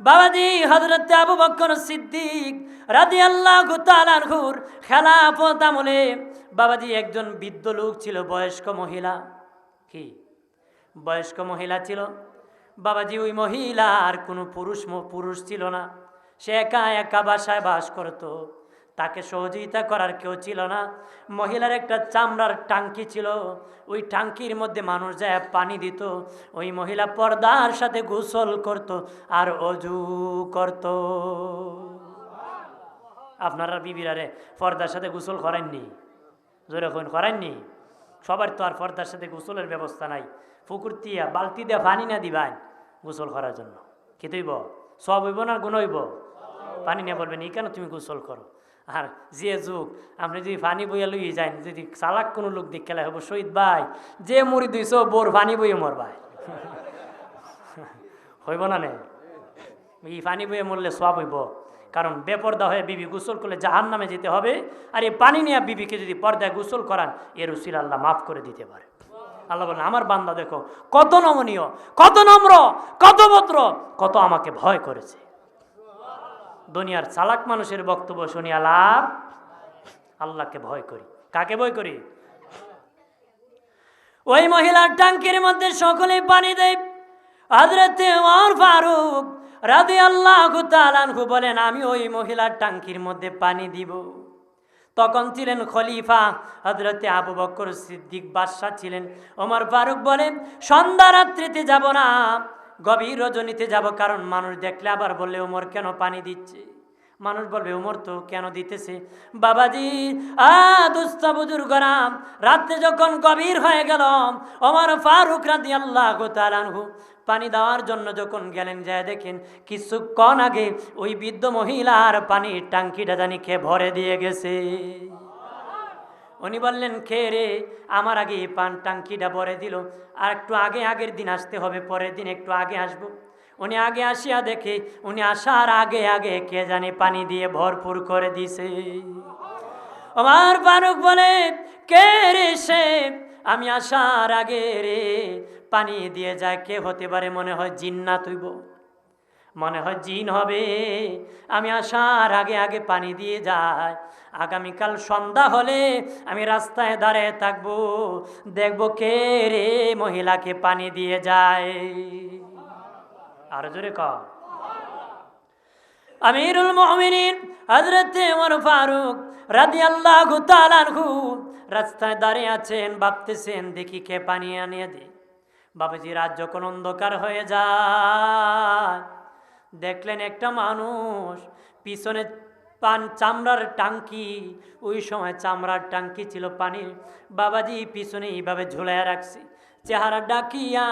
বাবাজি হজরত আবু বকর সিদ্দিক রাজি আল্লাহ গুতালানহুর খেলাফত আমলে বাবাজি একজন বৃদ্ধ লোক ছিল, বয়স্ক মহিলা। কি? বয়স্ক মহিলা ছিল। বাবাজি ওই মহিলা আর কোনো পুরুষ পুরুষ ছিল না। সে একা একা বাসায় বাস করতো। তাকে সহযোগিতা করার কেউ ছিল না। মহিলার একটা চামড়ার টাঙ্কি ছিল। ওই টাঙ্কির মধ্যে মানুষ যায় পানি দিত। ওই মহিলা পর্দার সাথে গোসল করত আর অজু করত। আপনারা বিবিরারে পর্দার সাথে গোসল করেননি? জোরে কোন করেননি? সবার তো আর পর্দার সাথে গোসলের ব্যবস্থা নাই। পুকুর তিয়া বালতি দিয়ে পানি না দিবান গোসল করার জন্য। কি তুইব সব হইব না গুণ হইব? পানি নিয়ে বলবেন, এই কেন তুমি গোসল করো? আর যে যুগ আপনি যদি পানি বইয়া লইয়ে যান যদি চালাক কোনো লোক দিক খেলা হব শহীদ ভাই, যে মরি দুইছ বোর পানি বইয়ে মর ভাই। হইব না নে? এই পানি বইয়ে মরলে সব হইব। কারণ বেপর্দা হয়ে বিবি গোসল করলে জাহান নামে যেতে হবে, আর এই পানি নিয়ে বিবিকে যদি পর্দায় গোসল করান এর উসিল আল্লাহ মাফ করে দিতে পারে। আল্লাহ বলেন, আমার বান্দা দেখো, কত নমনীয়, কত নম্র, কত ভদ্র, কত আমাকে ভয় করেছে। দুনিয়ার চালাক মানুষের বক্তব্য শুনি আলাপ আল্লাহকে ভয় করি। কাকে ভয় করি? ওই মহিলার ট্যাঙ্কির মধ্যে সকলে পানি দেয়। হজরতে ওমর ফারুক রাধে আল্লাহ তালানহু বলেন, আমি ওই মহিলার ট্যাঙ্কির মধ্যে পানি দিব। তখন ছিলেন খলিফা হজরতে আবু বকর সিদ্দিক বাদশাহ ছিলেন। ওমর ফারুক বলেন সন্ধ্যা রাত্রিতে যাব না। গভীর রজনীতে যাব, কারণ মানুষ দেখলে আবার বললে, ওমর, কেন পানি দিচ্ছে? মানুষ বলবে, ওমর তো কেন দিতেছে? বাবাজি, আ, দুস্থ বুজুর্গরাম, রাত্রে যখন গভীর হয়ে গেল ওমর ফারুক রাদি আল্লাহ তালানহু পানি দেওয়ার জন্য যখন গেলেন, যায় দেখেন কিছুক্ষণ আগে ওই বৃদ্ধ মহিলার পানির টাঙ্কিটা জানি খেয়ে ভরে দিয়ে গেছে। উনি বললেন খেয়ে রে? আমার আগে পান টাঙ্কিটা ভরে দিল। আর একটু আগে, আগের দিন আসতে হবে, পরের দিন একটু আগে আসব। উনি আগে আসিয়া দেখে, উনি আসার আগে আগে কে জানে পানি দিয়ে ভরপুর করে দিছে। আমার ফারুক বলে, কে রে সে? আমি আসার আগে রে, পানি দিয়ে যায়, কে হতে পারে মনে হয় জিন্নাত হইব। মনে হয় জিন হবে। আমি আসার আগে আগে পানি দিয়ে যাই। আগামীকাল সন্ধ্যা হলে আমি রাস্তায় দাঁড়িয়ে থাকব। দেখব কে রে মহিলাকে পানি দিয়ে যায়। আর জোরে ক। আমিরুল মুমিনিন হযরতে ওমর ফারুক রাদিয়াল্লাহু তাআলা আনহু রাস্তায় দাঁড়িয়ে আছেন, ভাবতেছেন, দেখি কে পানি আনিয়ে দে বাবাজি রাত যখন অন্ধকার হয়ে যায় দেখলেন একটা মানুষ, পিছনে পান চামড়ার টাঙ্কি, ওই সময় চামড়ার টাঙ্কি ছিল পানির। বাবাজি পিছনে এইভাবে ঝুলাইয়া রাখছি। চেহারা ডাকিয়া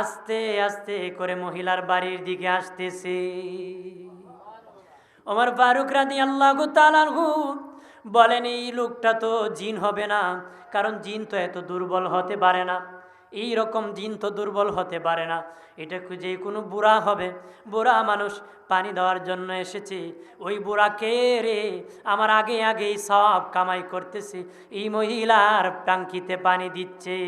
আস্তে আস্তে করে মহিলার বাড়ির দিকে আসতেছে। ওমর ফারুক রাদি আল্লাহ তালানহু বলেন, এই লোকটা তো জিন হবে না, কারণ জিন তো এত দুর্বল হতে পারে না। এই রকম দিন তো দুর্বল হতে পারে না। এটা যে কোনো বুড়া হবে। বুড়া মানুষ, পানি দেওয়ার জন্য এসেছে। ওই বুড়া কে রে? আমার আগে আগেই সব কামাই করতেছে। এই মহিলার টাঙ্কিতে পানি দিচ্ছে।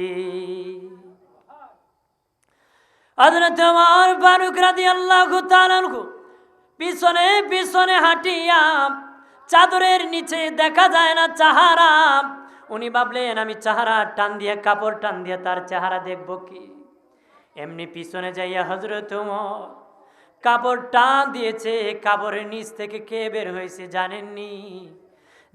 পিছনে পিছনে হাঁটিয়া চাদরের নিচে দেখা যায় না চাহারা উনি ভাবলেন, আমি চাহারা টান দিয়ে, কাপড় টান দিয়ে তার চেহারা দেখব কি? এমনি পিছনে যাইয়া হজরত কাপড় টান দিয়েছে, কাপড়ের নিচ থেকে কে বের হয়েছে জানেননি?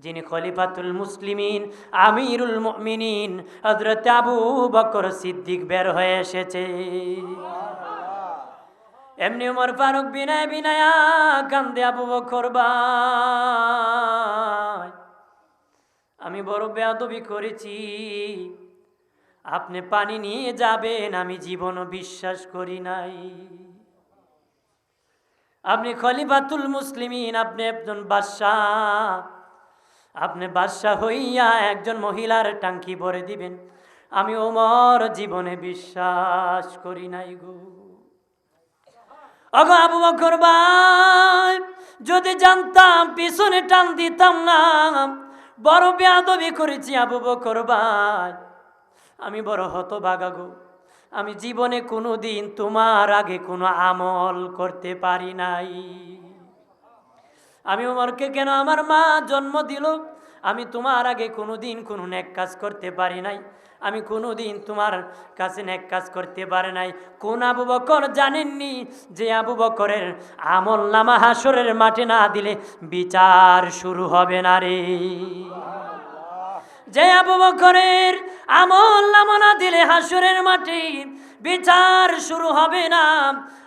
যিনি খলিফাতুল মুসলিমিন, আমিরুল মুমিনিন হজরত আবু বকর সিদ্দিক বের হয়ে এসেছে। এমনি উমর ফারুক বিনায় বিনায়া কান্দে আবু বকর ভাই। আমি বড় বেয়াদবি করেছি। আপনি পানি নিয়ে যাবেন, আমি জীবনও বিশ্বাস করি নাই। আপনি খলিফাতুল মুসলিমিন, আপনি একজন বাদশাহ। আপনি বাদশাহ হইয়া একজন মহিলার টাঙ্কি ভরে দিবেন। আমি ওমর জীবনে বিশ্বাস করি নাই গো। অগো আবু বকর যদি জানতাম, পিছনে টান দিতাম না। বড় বেয়াদবি করেছি আবু বকর ভাই। আমি বড় হতভাগা গো। আমি জীবনে কোনো দিন তোমার আগে কোনো আমল করতে পারি নাই। আমি ওমরকে কেন আমার মা জন্ম দিল? আমি তোমার আগে কোনো দিন কোনো নেক কাজ করতে পারি নাই। আমি কোনো দিন তোমার কাছে নেক কাজ করতে পারে নাই। কোন আবু বকর জানেননি যে আবু বকরের আমল নামা হাসরের মাঠে না দিলে বিচার শুরু হবে না রে। যে আবু বকরের আমল নামা না দিলে হাসরের মাঠে বিচার শুরু হবে না।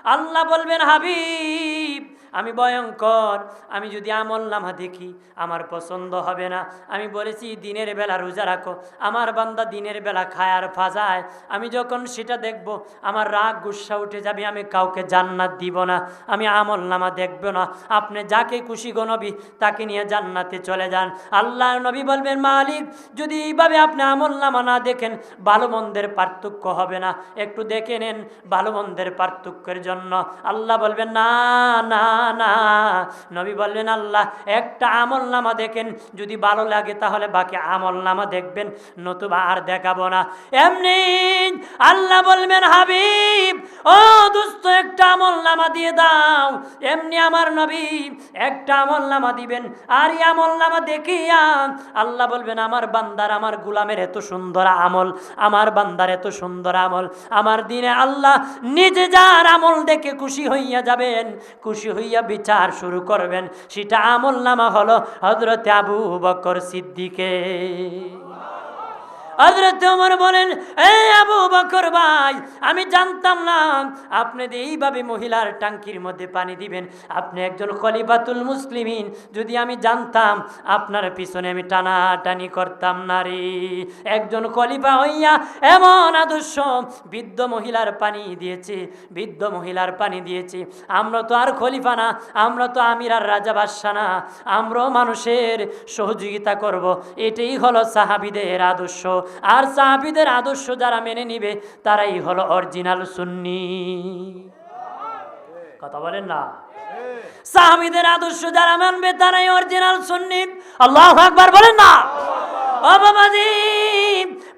আল্লাহ বলবেন, হাবিব আমি ভয়ঙ্কর, আমি যদি আমল নামা দেখি, আমার পছন্দ হবে না। আমি বলেছি, দিনের বেলা রোজা রাখো। আমার বান্দা দিনের বেলা খায় আর ফাজায় আমি যখন সেটা দেখব, আমার রাগ, গুসা উঠে যাবে, আমি কাউকে জান্নাত দিব না, আমি আমল নামা দেখব না। আপনি যাকে খুশি গো নবী, তাকে নিয়ে জান্নাতে চলে যান। আল্লাহ নবী বলবেন, মালিক, যদি এইভাবে আপনি আমল নামা না দেখেন, ভালো মন্দের পার্থক্য হবে না। একটু দেখে নেন ভালো মন্দের পার্থক্যের জন্য। আল্লাহ বলবেন, না না না। নবী বললেন, আল্লাহ, একটা আমল নামা দেখেন। যদি ভালো লাগে তাহলে বাকি আমল নামা দেখবেন, নতুবা আর দেখাবো না। এমনি আল্লাহ বলবেন, হাবিব, ও দুস্থ একটা আমল নামা দিয়ে দাও। এমনি আমার নবী একটা আমল নামা দিবেন। আর এই আমল নামা দেখিয়া আল্লাহ বলবেন, আমার বান্দার, আমার গুলামের এত সুন্দর আমল, আমার বান্দার এত সুন্দর আমল, আমার দিনে আল্লাহ নিজে যার আমল দেখে খুশি হইয়া যাবেন, খুশি হইয়া বিচার শুরু করবেন। সেটা আমল নামা হলো হজরত আবু বকর সিদ্দিকে হজরত ওমর বলেন, এই আবু বকর ভাই, আমি জানতাম না, আপনি এইভাবে মহিলার টাঙ্কির মধ্যে পানি দিবেন, আপনি একজন খলিফাতুল মুসলিমিন, যদি আমি জানতাম, আপনার পিছনে আমি টানাটানি করতাম না রে। একজন খলিফা হইয়া এমন আদর্শ বৃদ্ধ মহিলার পানি দিয়েছে, বৃদ্ধ মহিলার পানি দিয়েছে। আমরা তো আর খলিফা না, আমরা তো আমির আর রাজা বাদশা না, আমরাও মানুষের সহযোগিতা করব। এটাই হলো সাহাবিদের আদর্শ। আর সাহাবিদের আদর্শ যারা মেনে নিবে, তারাই হলো অরিজিনাল সুন্নি। কথা বলেন না? সাহাবিদের আদর্শ যারা মানবে, তারাই অরিজিনাল সুন্নি। আল্লাহ আকবার বলেন না? ও বাবাজি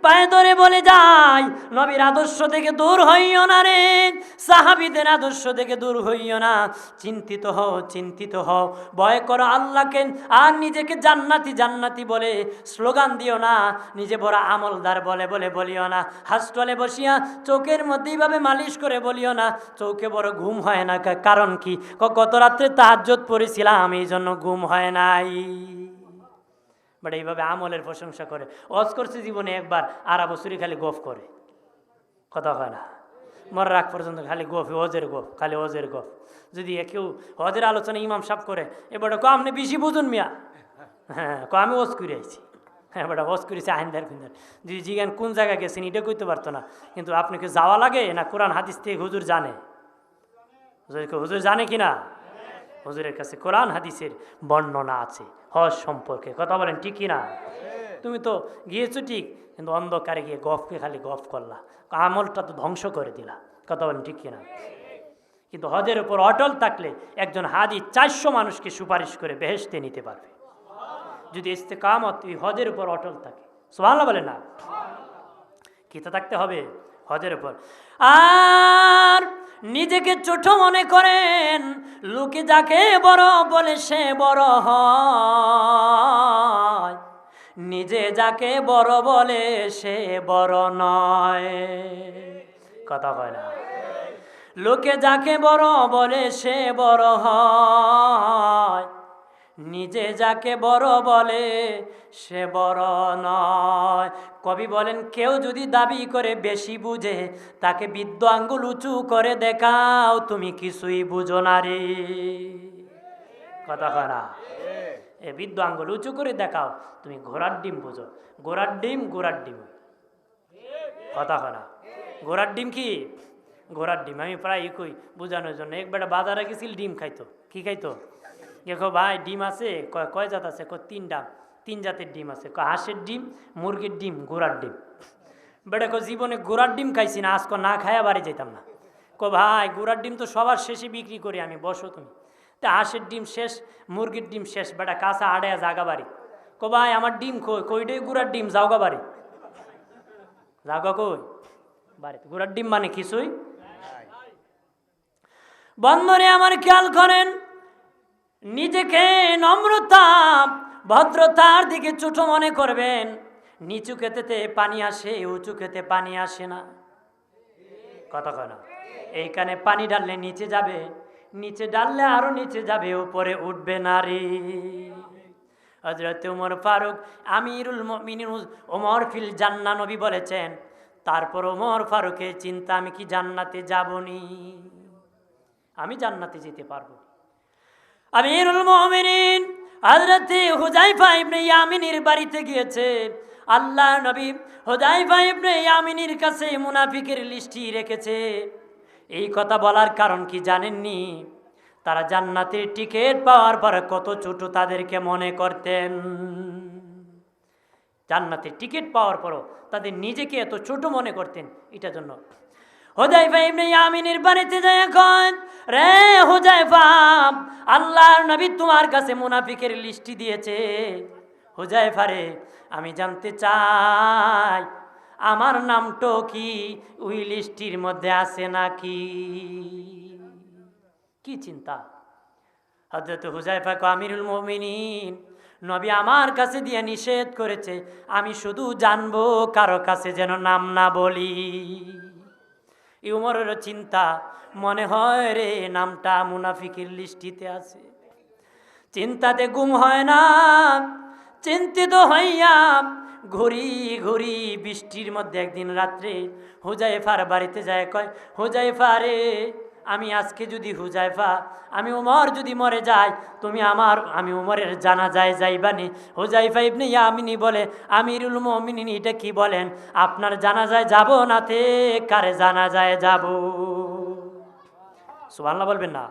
পায়ে ধরে বলে যাই নবীর আদর্শ থেকে দূর হইও না রে, সাহাবিদের আদর্শ থেকে দূর হইও না। চিন্তিত হও চিন্তিত হও, ভয় করো আল্লাহকে, আর নিজেকে জান্নাতি জান্নাতি বলে স্লোগান দিও না। নিজে বড় আমলদার বলে বলে বলিও না। হাসটলে বসিয়া চোখের মধ্যে এইভাবে মালিশ করে বলিও না। চোখে বড় ঘুম হয় না কারণ কি? ক- গত রাত্রে তাহাজ্জত পড়েছিলাম এই জন্য ঘুম হয় নাই। বাট এইভাবে আমলের প্রশংসা করে। অজ করছে জীবনে একবার আরা বছরই খালি গোফ করে। কথা হয় না। মরার রাগ পর্যন্ত খালি গোফ অজের গোফ, খালি অজের গোফ। যদি কেউ হজের আলোচনা ইমাম সাপ করে এবারে ক আপনি বেশি বুঝুন মিয়া? হ্যাঁ ক আমি ওজ করে আইছি। হ্যাঁ বেটা, ওজ করেছি আইনদার খুঁজার যদি জিজ্ঞান কোন জায়গায় গেছেন, এটা করতে পারতো না। কিন্তু আপনাকে যাওয়া লাগে না? কোরআন, হাদিস থেকে হুজুর জানে। হুজুর জানে কি না হুজুরের কাছে কোরআন হাদিসের বর্ণনা আছে, হজ সম্পর্কে। কথা বলেন, ঠিক কি না তুমি তো গিয়েছো ঠিক, কিন্তু অন্ধকারে গিয়ে গফকে খালি গফ করলা, আমলটা তো ধ্বংস করে দিলা। কথা বলেন, ঠিক কিনা? কিন্তু হজের উপর অটল থাকলে একজন হাদি চারশো মানুষকে সুপারিশ করে বেহেশতে নিতে পারবে। যদি ইস্তেকামত তুই হজের উপর অটল থাকে সোহাল্লা বলে না। কিতে থাকতে হবে হজের উপর। আর নিজেকে ছোট মনে করেন, লোকে যাকে বড় বলে সে বড় হয়। নিজে যাকে বড় বলে সে বড় নয়। কথা হয় না? লোকে যাকে বড় বলে সে বড় হয়। নিজে যাকে বড় বলে সে বড় নয়। কবি বলেন কেউ যদি দাবি করে বেশি বুঝে তাকে বিদ্য আঙ্গুল উঁচু করে দেখাও তুমি কিছুই বুঝো না রে। কথা কয় এ বৃদ্ধ আঙ্গুল উঁচু করে দেখাও তুমি ঘোড়ার ডিম বুঝো। ঘোড়ার ডিম ঘোড়ার ডিম। কথা না। ঘোড়ার ডিম কি? ঘোড়ার ডিম আমি প্রায় কই বোঝানোর জন্য। একবার বাজারে গেছিল ডিম খাইতো। কি খাইতো? দেখো ভাই, ডিম আছে? কয় জাত আছে? কয় তিন ডাম তিন জাতের ডিম আছে। কয়, হাঁসের ডিম, মুরগির ডিম, ঘোড়ার ডিম। বেটা কো জীবনে ঘোড়ার ডিম খাইছি না, আজকে না খায়া বাড়ি যেতাম না। কো ভাই, ঘোড়ার ডিম তো সবার শেষে বিক্রি করি আমি, বসো তুমি। তা হাঁসের ডিম শেষ, মুরগির ডিম শেষ, বেটা কাঁচা আড়াইয়া জাগা বাড়ি। কো ভাই, আমার ডিম কই? কইটাই গুড়ার ডিম যাওগা বাড়ি। যাওগা কই? বাড়িতে। ঘোড়ার ডিম মানে কিছুই বন্ধনে আমার খেয়াল করেন নিজেকে নম্রতা, ভদ্রতার দিকে ছোট মনে করবেন। নিচু খেতেতে পানি আসে, উঁচু খেতে পানি আসে না। কথা কয় না? এইখানে পানি ডাললে নিচে যাবে, নিচে ডাললে আরও নিচে যাবে, উপরে উঠবে না রে। হজরত উমর ফারুক, আমিরুল ওমর ফিল জান্না নবী বলেছেন, তারপর ওমর ফারুকের চিন্তা, আমি কি জান্নাতে যাবনি? আমি জান্নাতে যেতে পারব। আমিরুল মুমিনিন, হযরতে হুজাইফা ইবনে ইয়ামিনের বাড়িতে গিয়েছে। আল্লাহ নবী হুজাইফা ইবনে ইয়ামিনের কাছে মুনাফিকের লিস্টি রেখেছে। এই কথা বলার কারণ কি জানেননি? তারা জান্নাতের টিকিট পাওয়ার পরে কত ছোট তাদেরকে মনে করতেন। জান্নাতের টিকিট পাওয়ার পরও তাদের নিজেকে এত ছোট মনে করতেন, এটার জন্য হোজাইফা ইবনে ইয়ামিনের বাড়িতে যায় এখন। রে হোজাইফা আল্লাহর নবী তোমার কাছে মুনাফিকের লিস্টি দিয়েছে। হোজাইফা রে, আমি জানতে চাই, আমার নামটো কি? ওই লিস্টির মধ্যে আছে নাকি? কি চিন্তা? হজরত হুজাইফা কো আমিরুল মুমিনিন, নবী আমার কাছে দিয়ে নিষেধ করেছে, আমি শুধু জানব কারও কাছে যেন নাম না বলি। এই উমরেরও চিন্তা, মনে হয় রে, নামটা মুনাফিকের লিস্টিতে আছে। চিন্তাতে গুম হয় না, চিন্তিত হইয়া ঘুরি ঘুরি বৃষ্টির মধ্যে একদিন রাত্রে হোজাইফার বাড়িতে যায়, কয়, হুজাইফা রে আমি আজকে যদি হুজাইফা, আমি উমর যদি মরে যাই, তুমি আমার, আমি উমরের জানা যায় যাইবানি। হুজাইফা ইবনে ইয়ামিনী বলে, আমিরুল মুমিনিন এটা কি বলেন? আপনার জানা যায় যাব নাতে কারে জানা যায় যাব? সুবহানাল্লাহ বলবেন না।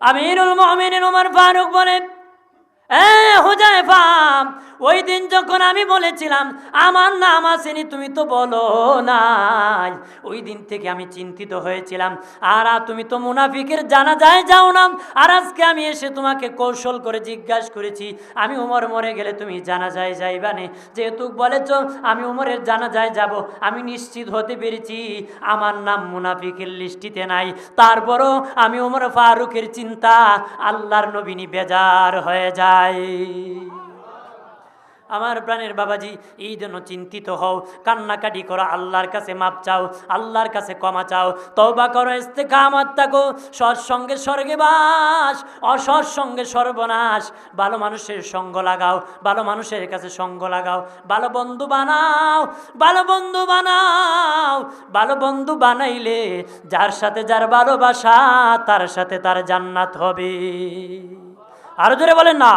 আমিরুল মুমিনিন উমর ফারুক বলেন ওই দিন যখন আমি বলেছিলাম, আমার নাম আসেনি, তুমি তো বলো নাই। ওই দিন থেকে আমি চিন্তিত হয়েছিলাম, আর, তুমি তো মুনাফিকের জানা যায় যাও না। আর আজকে আমি এসে তোমাকে কৌশল করে জিজ্ঞাসা করেছি, আমি উমর মরে গেলে তুমি জানা যায় যাইবানে যেহেতু বলেছ, আমি উমরের জানা যায় যাব, আমি নিশ্চিত হতে পেরেছি, আমার নাম মুনাফিকের লিস্টিতে নাই। তারপরও আমি উমর ফারুকের চিন্তা আল্লাহর নবীনী বেজার হয়ে যায়। আমার প্রাণের বাবাজি, এই জন্য চিন্তিত হও, কান্নাকাটি করো, আল্লাহর কাছে মাপ চাও, আল্লাহর কাছে ক্ষমা চাও। তওবা করো, ইস্তেকামত থাকো সৎসঙ্গে স্বর্গে বাস, অসৎ সঙ্গে সর্বনাশ। ভালো মানুষের সঙ্গ লাগাও, ভালো মানুষের কাছে সঙ্গ লাগাও। ভালো বন্ধু বানাও, ভালো বন্ধু বানাও। ভালো বন্ধু বানাইলে যার সাথে যার ভালোবাসা, তার সাথে তার জান্নাত হবে। আরও জোরে বলেন না।